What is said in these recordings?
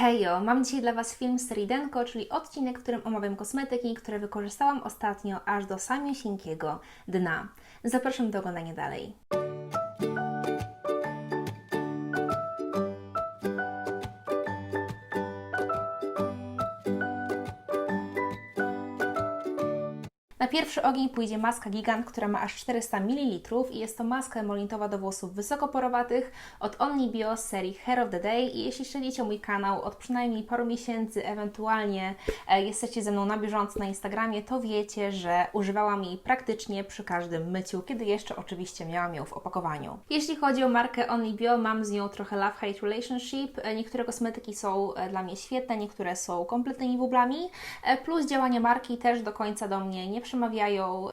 Hejo, mam dzisiaj dla Was film z serii Denko, czyli odcinek, w którym omawiam kosmetyki, które wykorzystałam ostatnio aż do samieślinkiego dna. Zapraszam do oglądania dalej. Pierwszy ogień pójdzie maska Gigant, która ma aż 400 ml i jest to maska emolintowa do włosów wysokoporowatych od OnlyBio z serii Hair of the Day i jeśli śledzicie mój kanał od przynajmniej paru miesięcy, ewentualnie e, jesteście ze mną na bieżąco na Instagramie, to wiecie, że używałam jej praktycznie przy każdym myciu, kiedy jeszcze oczywiście miałam ją w opakowaniu. Jeśli chodzi o markę OnlyBio, mam z nią trochę love-hate relationship. E, Niektóre kosmetyki są e, dla mnie świetne, niektóre są kompletnymi bublami, plus działania marki też do końca do mnie nie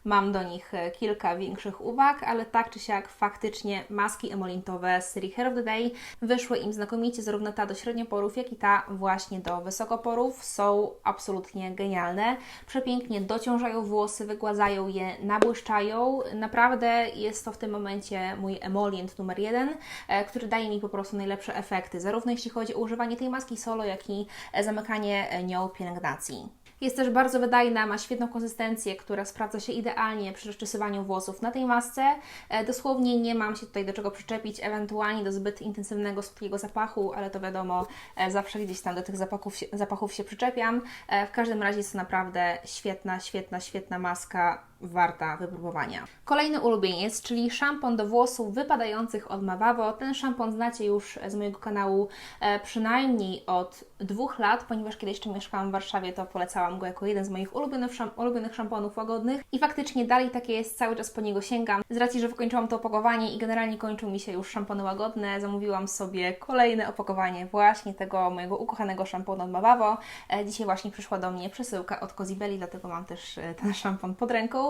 Mam do nich e, kilka większych uwag, ale tak czy siak faktycznie maski emolintowe z serii Hair of the Day wyszły im znakomicie, zarówno ta do średnioporów, jak i ta właśnie do wysokoporów. Są absolutnie genialne. Przepięknie dociążają włosy, wygładzają je, nabłyszczają. Naprawdę jest to w tym momencie mój emolient numer jeden, e, który daje mi po prostu najlepsze efekty, zarówno jeśli chodzi o używanie tej maski solo, jak i e, zamykanie nią pielęgnacji. Jest też bardzo wydajna, ma świetną konsystencję, która sprawdza się idealnie przy rozczesywaniu włosów na tej masce. E, Dosłownie nie mam się tutaj do czego przyczepić, ewentualnie do zbyt intensywnego, słodkiego zapachu, ale to wiadomo, e, zawsze gdzieś tam do tych zapachów zapachów się przyczepiam. E, W każdym razie jest to naprawdę świetna, świetna, świetna maska warta wypróbowania. Kolejny ulubieniec, czyli szampon do włosów wypadających od Mavavo. Ten szampon znacie już z mojego kanału e, przynajmniej od dwóch lat, ponieważ kiedy jeszcze mieszkałam w Warszawie, to polecałam go jako jeden z moich ulubionych, szam ulubionych szamponów łagodnych i faktycznie dalej takie jest, cały czas po niego sięgam. Z racji, że wykończyłam to opakowanie i generalnie kończą mi się już szampony łagodne, zamówiłam sobie kolejne opakowanie właśnie tego mojego ukochanego szamponu od Mavavo. E, Dzisiaj właśnie przyszła do mnie przesyłka od Cozibelli, dlatego mam też e, ten szampon pod ręką.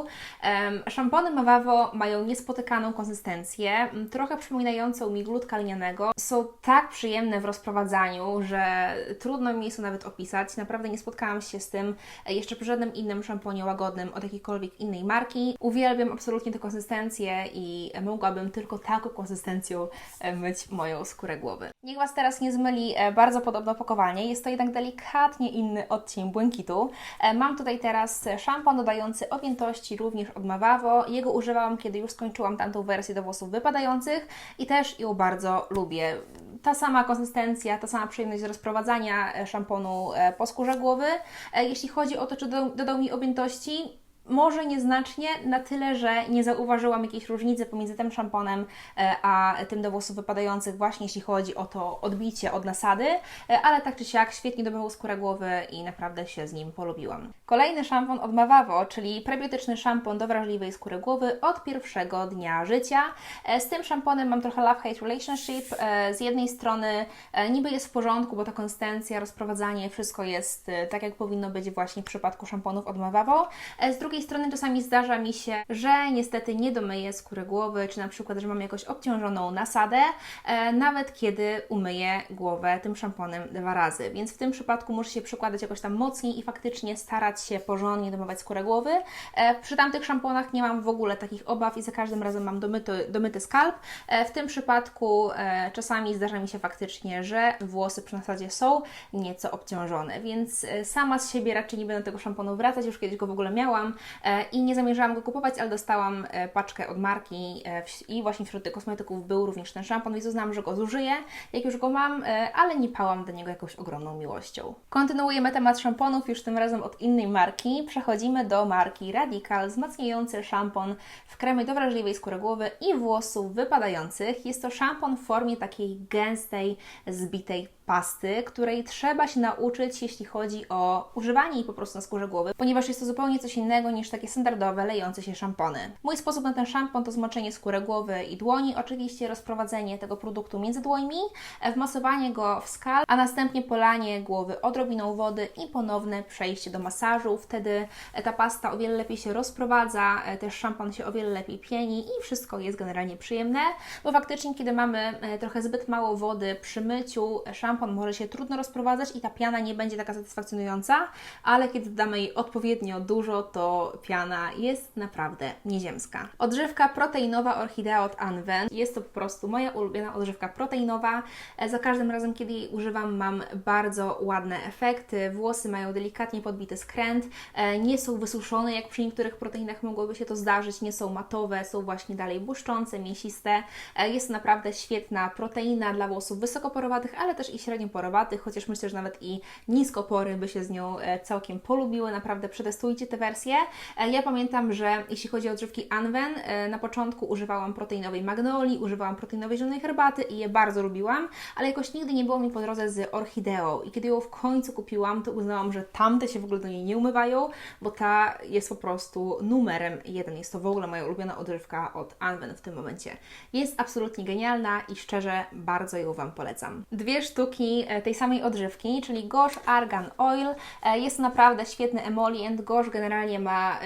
Szampony Mavavo mają niespotykaną konsystencję, trochę przypominającą mi glutka lnianego. Są tak przyjemne w rozprowadzaniu, że trudno mi jest to nawet opisać. Naprawdę nie spotkałam się z tym e, jeszcze przy żadnym innym szamponie łagodnym od jakiejkolwiek innej marki. Uwielbiam absolutnie tę konsystencję i mogłabym tylko taką konsystencją e, myć moją skórę głowy. Niech Was teraz nie zmyli e, bardzo podobne opakowanie. Jest to jednak delikatnie inny odcień błękitu. Mam tutaj teraz szampon dodający objętości również od Mavavo. Jego używałam, kiedy już skończyłam tamtą wersję do włosów wypadających i też ją bardzo lubię. Ta sama konsystencja, ta sama przyjemność z rozprowadzania e, szamponu e, po skórze głowy. E, Jeśli chodzi o to, czy dodał, dodał mi objętości, może nieznacznie, na tyle, że nie zauważyłam jakiejś różnicy pomiędzy tym szamponem e, a tym do włosów wypadających, właśnie jeśli chodzi o to odbicie od nasady, e, ale tak czy siak świetnie dobywał skórę głowy i naprawdę się z nim polubiłam. Kolejny szampon od Mavavo, czyli prebiotyczny szampon do wrażliwej skóry głowy od pierwszego dnia życia. E, Z tym szamponem mam trochę love-hate relationship. Z jednej strony niby jest w porządku, bo ta konsystencja, rozprowadzanie, wszystko jest tak, jak powinno być właśnie w przypadku szamponów od Mavavo. Z drugiej strony czasami zdarza mi się, że niestety nie domyję skóry głowy, czy na przykład, że mam jakoś obciążoną nasadę, e, nawet kiedy umyję głowę tym szamponem dwa razy. Więc w tym przypadku muszę się przykładać jakoś tam mocniej i faktycznie starać się porządnie domywać skórę głowy. E, Przy tamtych szamponach nie mam w ogóle takich obaw i za każdym razem mam domyty, domyty skalp. E, W tym przypadku e, czasami zdarza mi się faktycznie, że włosy przy nasadzie są nieco obciążone, więc e, sama z siebie raczej nie będę tego szamponu wracać, już kiedyś go w ogóle miałam i nie zamierzałam go kupować, ale dostałam e, paczkę od marki e, i właśnie wśród tych kosmetyków był również ten szampon, więc uznałam, że go zużyję, jak już go mam, e, ale nie pałam do niego jakąś ogromną miłością. Kontynuujemy temat szamponów, już tym razem od innej marki. Przechodzimy do marki Radical, wzmacniający szampon w kremie do wrażliwej skóry głowy i włosów wypadających. Jest to szampon w formie takiej gęstej, zbitej pasty, której trzeba się nauczyć, jeśli chodzi o używanie jej po prostu na skórze głowy, ponieważ jest to zupełnie coś innego niż takie standardowe, lejące się szampony. Mój sposób na ten szampon to zmoczenie skóry głowy i dłoni, oczywiście rozprowadzenie tego produktu między dłońmi, e, wmasowanie go w skal, a następnie polanie głowy odrobiną wody i ponowne przejście do masażu. Wtedy e, ta pasta o wiele lepiej się rozprowadza, e, też szampon się o wiele lepiej pieni i wszystko jest generalnie przyjemne, bo faktycznie kiedy mamy trochę zbyt mało wody przy myciu, szampon szampon może się trudno rozprowadzać i ta piana nie będzie taka satysfakcjonująca, ale kiedy dodamy jej odpowiednio dużo, to piana jest naprawdę nieziemska. Odżywka proteinowa orchidea od Anwen. Jest to po prostu moja ulubiona odżywka proteinowa. E, Za każdym razem, kiedy jej używam, mam bardzo ładne efekty. Włosy mają delikatnie podbity skręt, e, nie są wysuszone, jak przy niektórych proteinach mogłoby się to zdarzyć, nie są matowe, są właśnie dalej błyszczące, mięsiste. E, Jest to naprawdę świetna proteina dla włosów wysokoporowatych, ale też i średnioporowatych, chociaż myślę, że nawet i niskopory by się z nią e, całkiem polubiły. Naprawdę przetestujcie te wersje. E, Ja pamiętam, że jeśli chodzi o odżywki Anwen, e, na początku używałam proteinowej magnolii, używałam proteinowej zielonej herbaty i je bardzo lubiłam, ale jakoś nigdy nie było mi po drodze z orchideą. I kiedy ją w końcu kupiłam, to uznałam, że tamte się w ogóle do niej nie umywają, bo ta jest po prostu numerem jeden. Jest to w ogóle moja ulubiona odżywka od Anwen w tym momencie. Jest absolutnie genialna i szczerze bardzo ją Wam polecam. Dwie sztuki e, tej samej odżywki, czyli Gosh Argan Oil. E, Jest to naprawdę świetny emolient. Gosh generalnie ma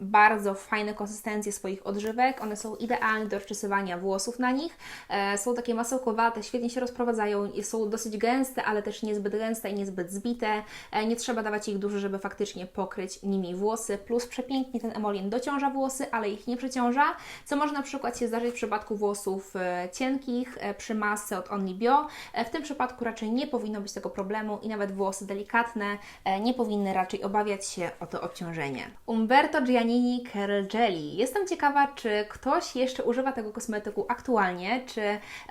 bardzo fajne konsystencje swoich odżywek. One są idealne do rozczesywania włosów na nich. E, Są takie masełkowate, świetnie się rozprowadzają, są dosyć gęste, ale też niezbyt gęste i niezbyt zbite. Nie trzeba dawać ich dużo, żeby faktycznie pokryć nimi włosy. Plus przepięknie ten emolient dociąża włosy, ale ich nie przeciąża, co może na przykład się zdarzyć w przypadku włosów cienkich przy masce od Only Bio. W tym przypadku raczej nie powinno być tego problemu i nawet włosy delikatne e, nie powinny raczej obawiać się o to obciążenie. Umberto Giannini Curl Jelly. Jestem ciekawa, czy ktoś jeszcze używa tego kosmetyku aktualnie, czy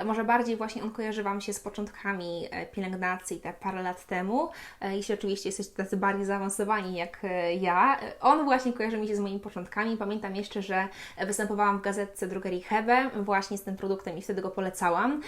może bardziej właśnie on kojarzy Wam się z początkami e, pielęgnacji te parę lat temu. E, Jeśli oczywiście jesteście tacy bardziej zaawansowani jak ja. On właśnie kojarzy mi się z moimi początkami. Pamiętam jeszcze, że występowałam w gazetce drogerii Hebe właśnie z tym produktem i wtedy go polecałam,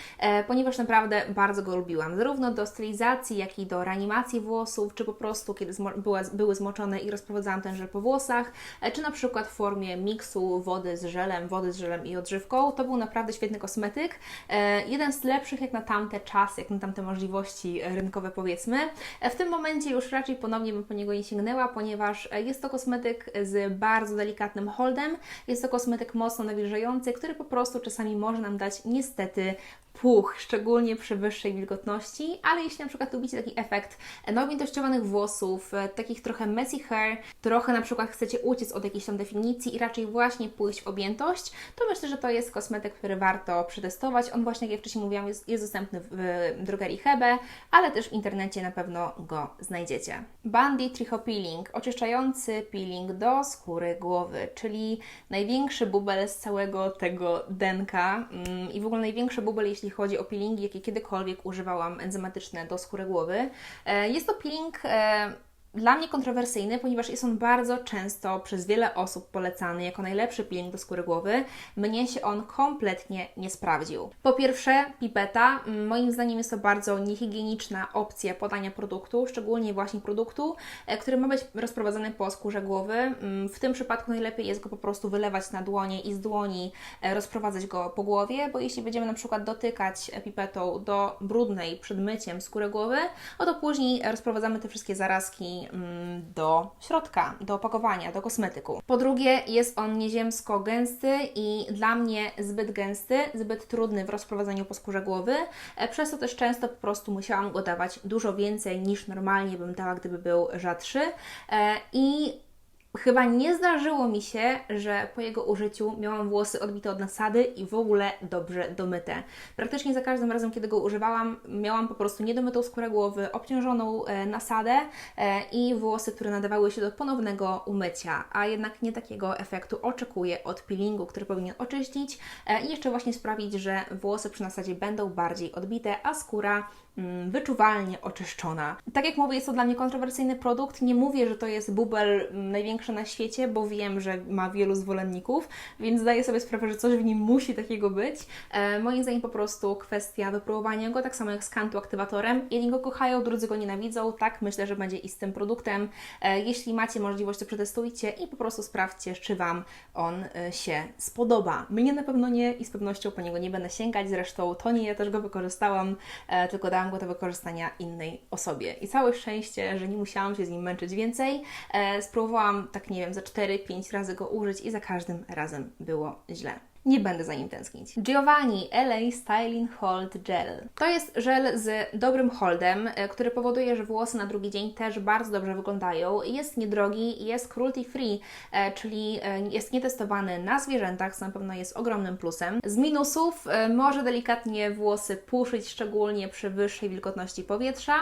ponieważ naprawdę bardzo go lubiłam. Zarówno do stylizacji, jak i do reanimacji włosów, czy po prostu kiedy była, były zmoczone i rozprowadzałam ten żel po włosach, e, czy na przykład w formie miksu wody z żelem, wody z żelem i odżywką. To był naprawdę świetny kosmetyk. E, Jeden z lepszych jak na tamte czasy, jak na tamte możliwości rynkowe powiedzmy. E, W tym momencie już raczej ponownie bym po niego nie sięgnęła, ponieważ jest to kosmetyk z bardzo delikatnym holdem. Jest to kosmetyk mocno nawilżający, który po prostu czasami może nam dać niestety puch, szczególnie przy wyższej wilgotności, ale jeśli na przykład lubicie taki efekt nowintościowanych włosów, e, takich trochę messy hair, trochę na przykład chcecie uciec od jakiejś tam definicji i raczej właśnie pójść w objętość, to myślę, że to jest kosmetyk, który warto przetestować. On właśnie, jak ja wcześniej mówiłam, jest, jest dostępny w e, drogerii Hebe, ale też w internecie na pewno go znajdziecie. Bandy Tricho Peeling, oczyszczający peeling do skóry głowy, czyli największy bubel z całego tego denka mm, i w ogóle największy bubel, jeśli chodzi o peelingi, jakie kiedykolwiek używałam enzymatyczne do skóry głowy. E, Jest to peeling e, dla mnie kontrowersyjny, ponieważ jest on bardzo często przez wiele osób polecany jako najlepszy peeling do skóry głowy. Mnie się on kompletnie nie sprawdził. Po pierwsze, pipeta. Moim zdaniem jest to bardzo niehigieniczna opcja podania produktu, szczególnie właśnie produktu, e, który ma być rozprowadzany po skórze głowy. Mm, W tym przypadku najlepiej jest go po prostu wylewać na dłonie i z dłoni e, rozprowadzać go po głowie, bo jeśli będziemy na przykład dotykać e, pipetą do brudnej przed myciem skóry głowy, no to później rozprowadzamy te wszystkie zarazki mm, do środka, do opakowania, do kosmetyku. Po drugie, jest on nieziemsko gęsty i dla mnie zbyt gęsty, zbyt trudny w rozprowadzaniu po skórze głowy, e, przez to też często po prostu musiałam go dawać dużo więcej niż normalnie bym dała, gdyby był rzadszy. E, I Chyba nie zdarzyło mi się, że po jego użyciu miałam włosy odbite od nasady i w ogóle dobrze domyte. Praktycznie za każdym razem, kiedy go używałam, miałam po prostu niedomytą skórę głowy, obciążoną e, nasadę e, i włosy, które nadawały się do ponownego umycia, a jednak nie takiego efektu oczekuję od peelingu, który powinien oczyścić e, i jeszcze właśnie sprawić, że włosy przy nasadzie będą bardziej odbite, a skóra mm, wyczuwalnie oczyszczona. Tak jak mówię, jest to dla mnie kontrowersyjny produkt. Nie mówię, że to jest bubel mm, największy na świecie, bo wiem, że ma wielu zwolenników, więc zdaję sobie sprawę, że coś w nim musi takiego być. E, moim zdaniem po prostu kwestia wypróbowania go, tak samo jak z kantu aktywatorem. Jedni go kochają, drudzy go nienawidzą. Tak myślę, że będzie i z tym produktem. E, jeśli macie możliwość, to przetestujcie i po prostu sprawdźcie, czy Wam on e, się spodoba. Mnie na pewno nie i z pewnością po niego nie będę sięgać. Zresztą to nie ja też go wykorzystałam, e, tylko dałam go do wykorzystania innej osobie. I całe szczęście, że nie musiałam się z nim męczyć więcej. E, spróbowałam tak, nie wiem, za 4-5 razy go użyć i za każdym razem było źle. Nie będę za nim tęsknić. Giovanni LA Styling Hold Gel. To jest żel z dobrym holdem, e, który powoduje, że włosy na drugi dzień też bardzo dobrze wyglądają. Jest niedrogi, jest cruelty free, e, czyli e, jest nietestowany na zwierzętach, co na pewno jest ogromnym plusem. Z minusów może delikatnie włosy puszyć, szczególnie przy wyższej wilgotności powietrza,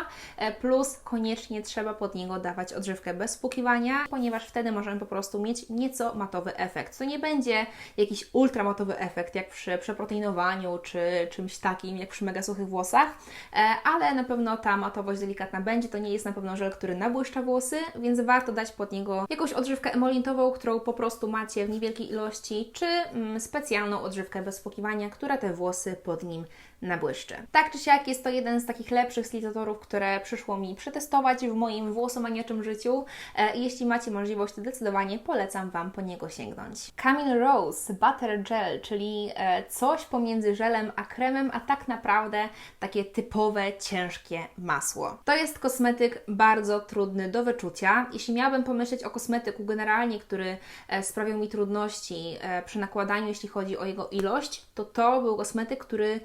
plus koniecznie trzeba pod niego dawać odżywkę bez spłukiwania, ponieważ wtedy możemy po prostu mieć nieco matowy efekt. To nie będzie jakiś ultramatowy efekt, jak przy przeproteinowaniu czy czymś takim, jak przy mega suchych włosach, e, ale na pewno ta matowość delikatna będzie. To nie jest na pewno żel, który nabłyszcza włosy, więc warto dać pod niego jakąś odżywkę emolientową, którą po prostu macie w niewielkiej ilości, czy mm, specjalną odżywkę bez spłukiwania, która te włosy pod nim nabłyszczy. Tak czy siak jest to jeden z takich lepszych stylizatorów, które przyszło mi przetestować w moim włosomaniaczym życiu e, jeśli macie możliwość, to zdecydowanie polecam Wam po niego sięgnąć. Camille Rose Butter Gel, czyli e, coś pomiędzy żelem a kremem, a tak naprawdę takie typowe, ciężkie masło. To jest kosmetyk bardzo trudny do wyczucia. Jeśli miałabym pomyśleć o kosmetyku generalnie, który e, sprawiał mi trudności przy nakładaniu, jeśli chodzi o jego ilość, to to był kosmetyk, który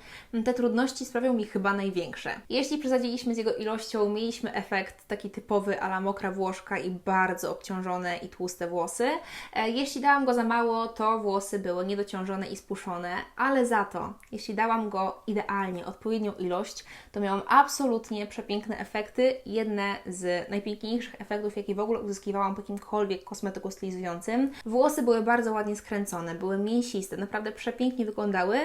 te trudności sprawiał mi chyba największe. Jeśli przesadziliśmy z jego ilością, mieliśmy efekt taki typowy ala mokra włoszka i bardzo obciążone i tłuste włosy. E, Jeśli dałam go za mało, to włosy były niedociążone i spuszczone, ale za to, jeśli dałam go idealnie, odpowiednią ilość, to miałam absolutnie przepiękne efekty. Jedne z najpiękniejszych efektów, jakie w ogóle uzyskiwałam po jakimkolwiek kosmetyku stylizującym. Włosy były bardzo ładnie skręcone, były mięsiste, naprawdę przepięknie wyglądały,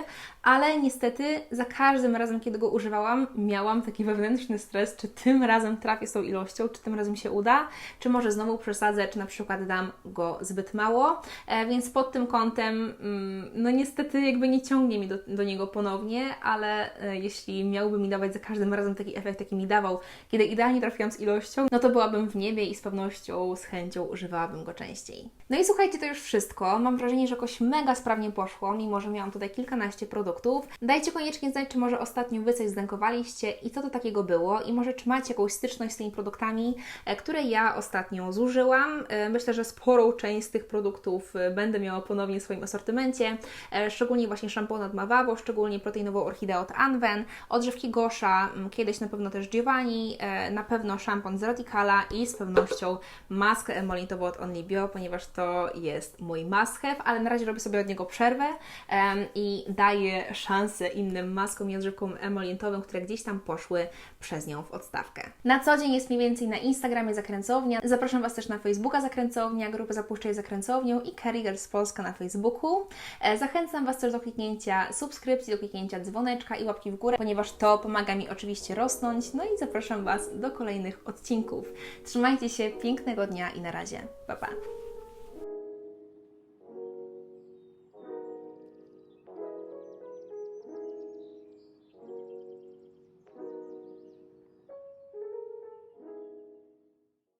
ale niestety za każdym razem, kiedy go używałam, miałam taki wewnętrzny stres, czy tym razem trafię z tą ilością, czy tym razem się uda, czy może znowu przesadzę, czy na przykład dam go zbyt mało, e, więc pod tym kątem, mm, no niestety jakby nie ciągnie mi do, do niego ponownie, ale e, jeśli miałby mi dawać za każdym razem taki efekt, jaki mi dawał, kiedy idealnie trafiłam z ilością, no to byłabym w niebie i z pewnością, z chęcią używałabym go częściej. No i słuchajcie, to już wszystko. Mam wrażenie, że jakoś mega sprawnie poszło, mimo że miałam tutaj kilkanaście produktów. Dajcie koniecznie znać, czy może ostatnio Wy coś zdękowaliście i co to takiego było i może czy macie jakąś styczność z tymi produktami, e, które ja ostatnio zużyłam. E, Myślę, że sporą część z tych produktów e, będę miała ponownie w swoim asortymencie, szczególnie właśnie szampon od Mavavo, szczególnie proteinową orchideę od Anwen, odżywki Gosha, kiedyś na pewno też Giovanni, na pewno szampon z Radicala i z pewnością maskę emolintową od Only Bio, ponieważ to jest mój must have, ale na razie robię sobie od niego przerwę i daję szansę innym maskom i odżywkom emolientowym, które gdzieś tam poszły przez nią w odstawkę. Na co dzień jest mniej więcej na Instagramie Zakręcownia. Zapraszam Was też na Facebooka Zakręcownia, grupę Zapuszczaj Zakręcownią i Carry Girls Polska na Facebooku. E, Zachęcam Was też do kliknięcia subskrypcji, do kliknięcia dzwoneczka i łapki w górę, ponieważ to pomaga mi oczywiście rosnąć. No i zapraszam Was do kolejnych odcinków. Trzymajcie się, pięknego dnia i na razie. Pa, pa.